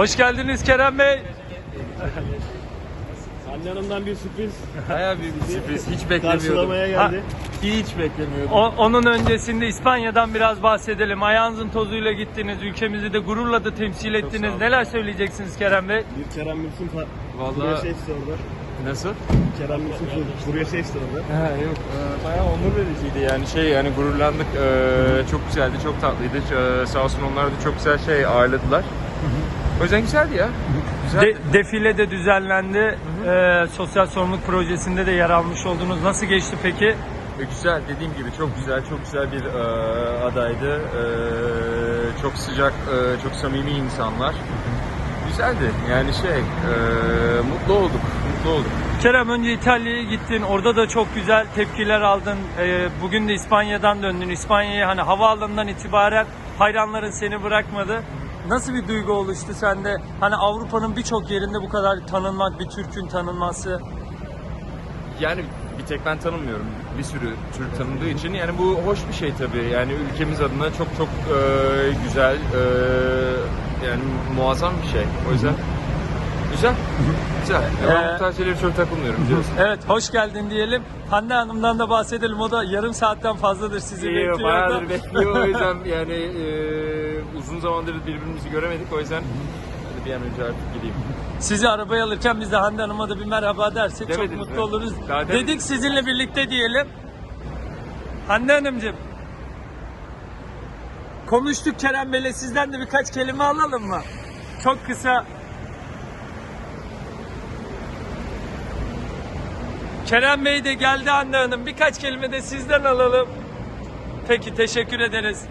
Hoş geldiniz Kerem Bey. Anne Hanım'dan bir sürpriz büyük bir sürpriz. Hiç beklemiyordum. karşılamaya geldi. Hiç beklemiyordum. O- onun öncesinde İspanya'dan biraz bahsedelim. Ayağınızın tozuyla gittiniz. Ülkemizi de gururla da temsil ettiniz. Neler söyleyeceksiniz Kerem Bey? Bir Kerem Mülkün fa- Vallahi- Buraya şey sordu. Nasıl? Kerem Mülkün buraya şey sordu. Ha, yok. Ee, bayağı onur vericiydi yani şey yani gururlandık. Ee, çok güzeldi, çok tatlıydı. Ee, sağ olsun onlar da çok güzel şey ağırladılar. O yüzden güzeldi ya. Güzeldi. De- defile de düzenlendi. Ee, sosyal sorumluluk projesinde de yer almış oldunuz. Nasıl geçti peki? E, güzel dediğim gibi çok güzel çok güzel bir e, adaydı. E, çok sıcak, e, çok samimi insanlar. Güzeldi. Yani şey e, mutlu olduk. Mutlu olduk. Kerem önce İtalya'ya gittin. Orada da çok güzel tepkiler aldın. Ee, bugün de İspanya'dan döndün. İspanya'ya hani havaalanından itibaren hayranların seni bırakmadı. Nasıl bir duygu oluştu sende? Hani Avrupa'nın birçok yerinde bu kadar tanınmak, bir Türk'ün tanınması. Yani bir tek ben tanımıyorum. Bir sürü Türk tanındığı için yani bu hoş bir şey tabii. Yani ülkemiz adına çok çok e, güzel, e, yani muazzam bir şey. O yüzden güzel. Güzel. Ben Ee, bu tarz şeylere çok takılmıyorum biliyorsun. Evet, hoş geldin diyelim. Hande Hanım'dan da bahsedelim. O da yarım saatten fazladır sizi İyi, bekliyor. bayağıdır bekliyor o yüzden yani e, uzun zamandır birbirimizi göremedik o yüzden hadi bir an önce artık gideyim. Sizi arabaya alırken biz de Hande Hanım'a da bir merhaba dersek Demediniz çok mutlu mi? oluruz. Demedim. Dedik sizinle birlikte diyelim. Hande Hanımcığım. Konuştuk Kerem Bey'le sizden de birkaç kelime alalım mı? Çok kısa. Kerem Bey de geldi Hande Hanım. Birkaç kelime de sizden alalım. Peki teşekkür ederiz.